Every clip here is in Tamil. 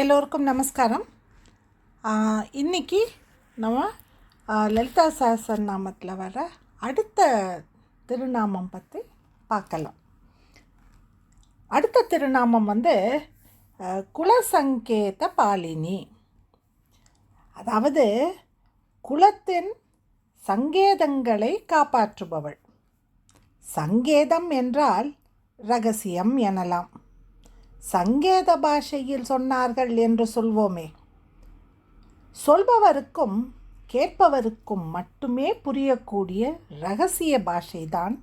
எல்லோருக்கும் நமஸ்காரம். இன்றைக்கி இன்னைக்கு நம்ம லலிதா சாசன் நாமத்தில் வர அடுத்த திருநாமம் பற்றி பார்க்கலாம். அடுத்த திருநாமம் வந்து குலசங்கேத பாலினி. அதாவது குலத்தின் சங்கேதங்களை காப்பாற்றுபவள். சங்கேதம் என்றால் ரகசியம் எனலாம். சங்கேத பாஷையில் சொன்னார்கள் என்று சொல்வோமே. சொல்பவருக்கும் கேட்பவருக்கும் மட்டுமே புரியக்கூடிய ரகசிய பாஷைதான்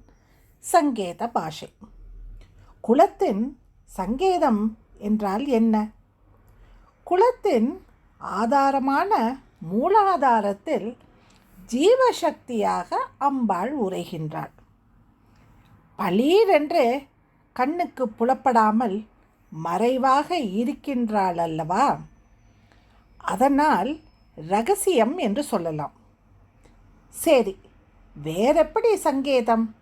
சங்கேத பாஷை. குலத்தின் சங்கேதம் என்றால் என்ன? குலத்தின் ஆதாரமான மூலாதாரத்தில் ஜீவசக்தியாக அம்பாள் உரைகின்றாள். பளீரென்று கண்ணுக்கு புலப்படாமல் மறைவாக இருக்கின்றாள் அல்லவா அதனால் ரகசியம் என்று சொல்லலாம். சரி வேறெப்படி சங்கேதம்?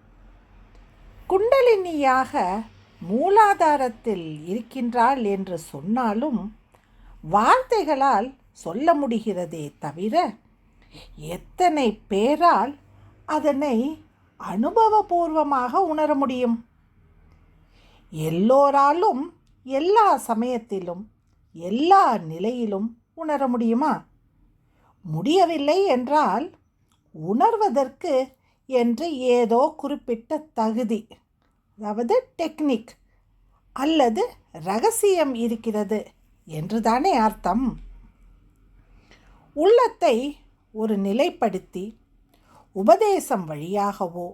குண்டலினியாக மூலாதாரத்தில் இருக்கின்றாள் என்று சொன்னாலும் வார்த்தைகளால் சொல்ல முடிகிறதே தவிர எத்தனை பேரால் அதனை அனுபவபூர்வமாக உணர முடியும்? எல்லோராலும் எல்லா சமயத்திலும் எல்லா நிலையிலும் உணர முடியுமா? முடியவில்லை என்றால் உணர்வதற்கு என்று ஏதோ குறிப்பிட்ட தகுதி அதாவது டெக்னிக் அல்லது ரகசியம் இருக்கிறது என்றுதானே அர்த்தம்? உள்ளத்தை ஒரு நிலைப்படுத்தி உபதேசம் வழியாகவோ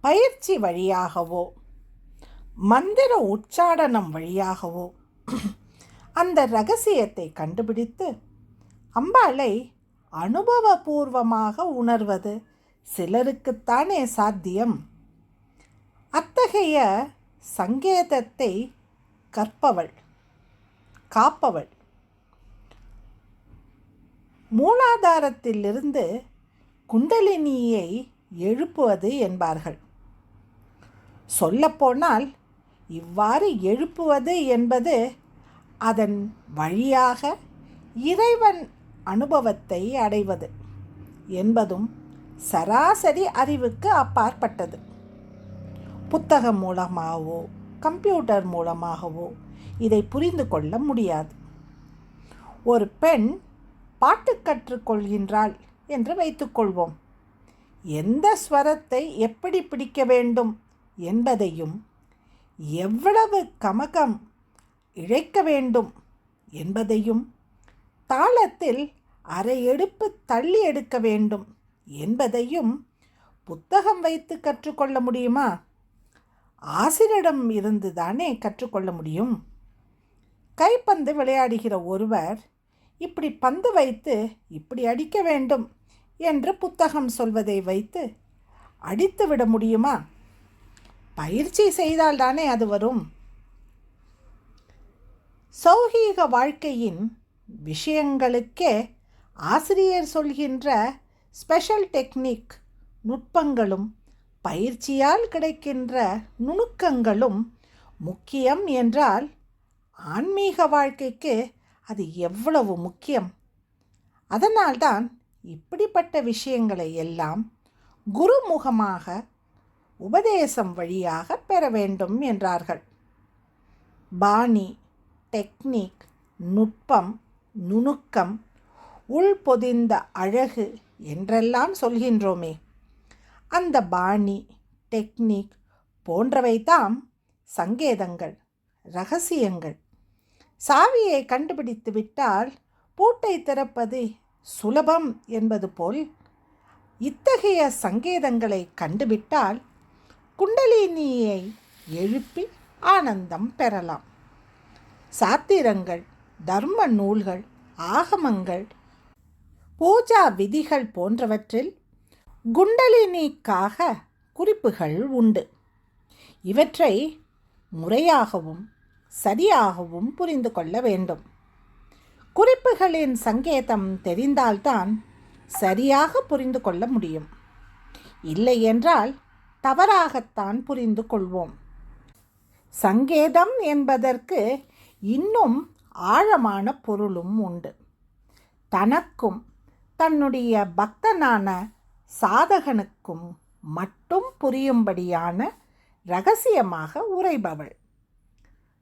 பயிற்சி வழியாகவோ மந்திர உச்சாடனம் வழியாகவோ அந்த ரகசியத்தை கண்டுபிடித்து அம்பாளை அனுபவபூர்வமாக உணர்வது சிலருக்குத்தானே சாத்தியம். அத்தகைய சங்கேதத்தை கற்பவள் காப்பவள். மூலாதாரத்திலிருந்து குண்டலினியை எழுப்புவது என்பார்கள். சொல்லப்போனால் இவ்வாறு எழுப்புவது என்பது அதன் வழியாக இறைவன் அனுபவத்தை அடைவது என்பதும் சராசரி அறிவுக்கு அப்பாற்பட்டது. புத்தகம் மூலமாகவோ கம்ப்யூட்டர் மூலமாகவோ இதை புரிந்து கொள்ள முடியாது. ஒரு பெண் பாட்டு கற்றுக்கொள்கின்றாள் என்று வைத்துக்கொள்வோம் எந்த ஸ்வரத்தை எப்படி பிடிக்க வேண்டும் என்பதையும் எவ்வளவு கமகம் இழைக்க வேண்டும் என்பதையும் தாளத்தில் அரை எடுப்பு தள்ளி எடுக்க வேண்டும் என்பதையும் புத்தகம் வைத்து கற்றுக்கொள்ள முடியுமா? ஆசிரியரிடம் இருந்து தானே கற்றுக்கொள்ள முடியும்? கைப்பந்து விளையாடுகிற ஒருவர் இப்படி பந்து வைத்து இப்படி அடிக்க வேண்டும் என்று புத்தகம் சொல்வதை வைத்து அடித்து விட முடியுமா? பயிற்சி செய்தால்தானே அது வரும். சௌகீக வாழ்க்கையின் விஷயங்களுக்கே ஆசிரியர் சொல்கின்ற ஸ்பெஷல் டெக்னிக் நுட்பங்களும் பயிற்சியால் கிடைக்கின்ற நுணுக்கங்களும் முக்கியம் என்றால் ஆன்மீக வாழ்க்கைக்கு அது எவ்வளவு முக்கியம். அதனால்தான் இப்படிப்பட்ட விஷயங்களை எல்லாம் குருமுகமாக உபதேசம் வழியாக பெற வேண்டும் என்றார்கள். பாணி டெக்னிக் நுட்பம் நுணுக்கம் உள்பொதிந்த அழகு என்றெல்லாம் சொல்கின்றோமே. அந்த பாணி டெக்னிக் போன்றவைதாம் சங்கேதங்கள் ரகசியங்கள். சாவியை கண்டுபிடித்து விட்டால் பூட்டை திறப்பது சுலபம் என்பது போல் இத்தகைய சங்கேதங்களை கண்டுவிட்டால் குண்டலினியை எழுப்பி ஆனந்தம் பெறலாம். சாத்திரங்கள் தர்ம நூல்கள் ஆகமங்கள் பூஜா விதிகள் போன்றவற்றில் குண்டலினிக்காக குறிப்புகள் உண்டு. இவற்றை முறையாகவும் சரியாகவும் புரிந்து கொள்ள வேண்டும். குறிப்புகளின் சங்கேதம் தெரிந்தால்தான் சரியாக புரிந்து கொள்ள முடியும். இல்லை என்றால் தவறாகத்தான் புரிந்து கொள்வோம். சங்கேதம் என்பதற்கு இன்னும் ஆழமான பொருளும் உண்டு. தனக்கும் தன்னுடைய பக்தனான சாதகனுக்கும் மட்டும் புரியும்படியான ரகசியமாக உரைபவள்.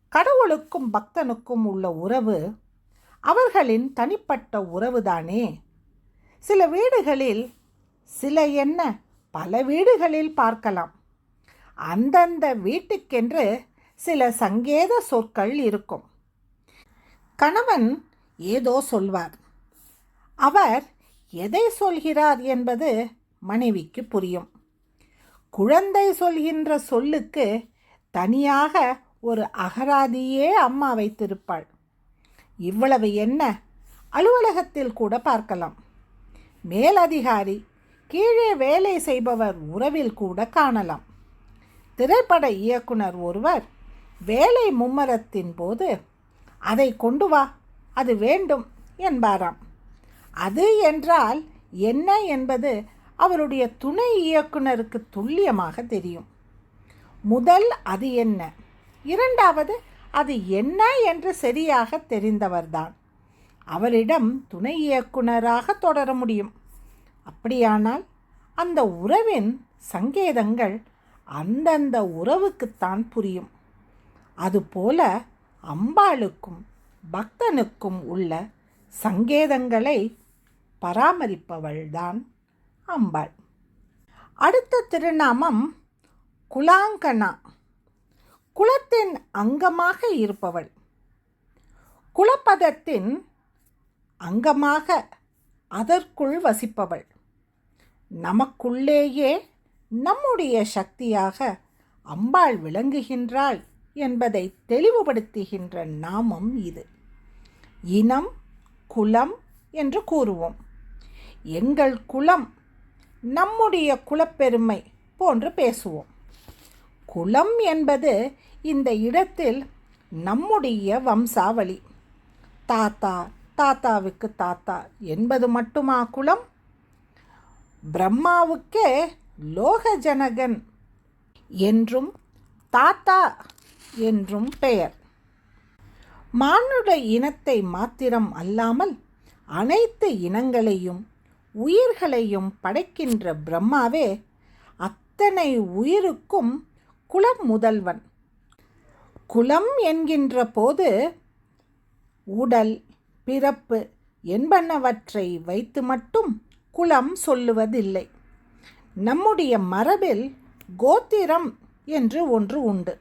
கடவுளுக்கும் பக்தனுக்கும் உள்ள உறவு அவர்களின் தனிப்பட்ட உறவுதானே? சில வீடுகளில் சில என்ன பல வீடுகளில் பார்க்கலாம். அந்தந்த வீட்டுக்கென்று சில சங்கேத சொற்கள் இருக்கும். கணவன் ஏதோ சொல்வார். அவர் எதை சொல்கிறார் என்பது மனைவிக்கு புரியும். குழந்தை சொல்கின்ற சொல்லுக்கு தனியாக ஒரு அகராதியே அம்மா வைத்திருப்பாள். இவ்வளவு என்ன? அலுவலகத்தில் கூட பார்க்கலாம். மேலதிகாரி கீழே வேலை செய்பவர் உறவில் கூட காணலாம். திரைப்பட இயக்குனர் ஒருவர் வேலை மும்மரத்தின் போது அதை கொண்டு வா அது வேண்டும் என்பாராம். அது என்றால் என்ன என்பது அவருடைய துணை இயக்குனருக்கு துல்லியமாக தெரியும். முதல் அது என்ன? இரண்டாவது அது என்ன என்று சரியாக தெரிந்தவர்தான். அவரிடம் துணை இயக்குனராக தொடர முடியும். அப்படியானால் அந்த உறவின் சங்கேதங்கள் அந்தந்த உறவுக்குத்தான் புரியும். அதுபோல அம்பாளுக்கும் பக்தனுக்கும் உள்ள சங்கேதங்களை பராமரிப்பவள்தான் அம்பாள். அடுத்த திருநாமம் குலாங்கனா. குலத்தின் அங்கமாக இருப்பவள். குலப்பதத்தின் அங்கமாக அதற்குள் வசிப்பவள். நமக்குள்ளேயே நம்முடைய சக்தியாக அம்பாள் விளங்குகின்றாள் என்பதை தெளிவுபடுத்துகின்ற நாமம் இது. இனம் குலம் என்று கூறுவோம். எங்கள் குலம் நம்முடைய குலப்பெருமை போன்று பேசுவோம். குலம் என்பது இந்த இடத்தில் நம்முடைய வம்சாவளி. தாத்தா தாத்தாவுக்கு தாத்தா என்பது மட்டுமா குலம்? பிரம்மாவுக்கே லோக ஜனகன் என்றும் தாத்தா என்றும் பெயர். மானுட இனத்தை மாத்திரம் அல்லாமல் அனைத்து இனங்களையும் உயிர்களையும் படைக்கின்ற பிரம்மாவே அத்தனை உயிருக்கும் குலம் முதல்வன். குலம் என்கின்ற போது உடல் பிறப்பு என்பனவற்றை வைத்து மட்டும் குலம் சொல்லுவதில்லை. நம்முடைய மரபில் கோத்திரம் என்று ஒன்று உண்டு.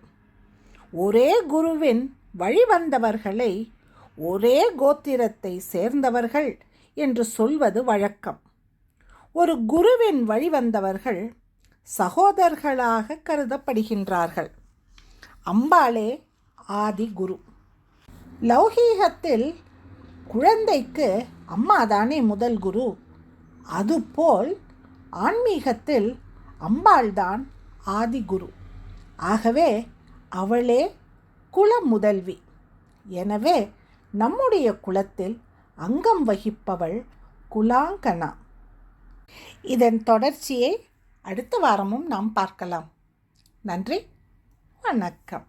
ஒரே குருவின் வழிவந்தவர்களை ஒரே கோத்திரத்தை சேர்ந்தவர்கள் என்று சொல்வது வழக்கம். ஒரு குருவின் வழிவந்தவர்கள் சகோதரர்களாக கருதப்படுகின்றார்கள். அம்பாளே ஆதி குரு. லௌகீகத்தில் குழந்தைக்கு அம்மாதானே முதல் குரு. அதுபோல் ஆன்மீகத்தில் அம்பாள்தான் ஆதிகுரு. ஆகவே அவளே குல முதல்வி எனவே நம்முடைய குலத்தில் அங்கம் வகிப்பவள் குலாங்கனா. இதன் தொடர்ச்சியை அடுத்த வாரமும் நாம் பார்க்கலாம். நன்றி வணக்கம்.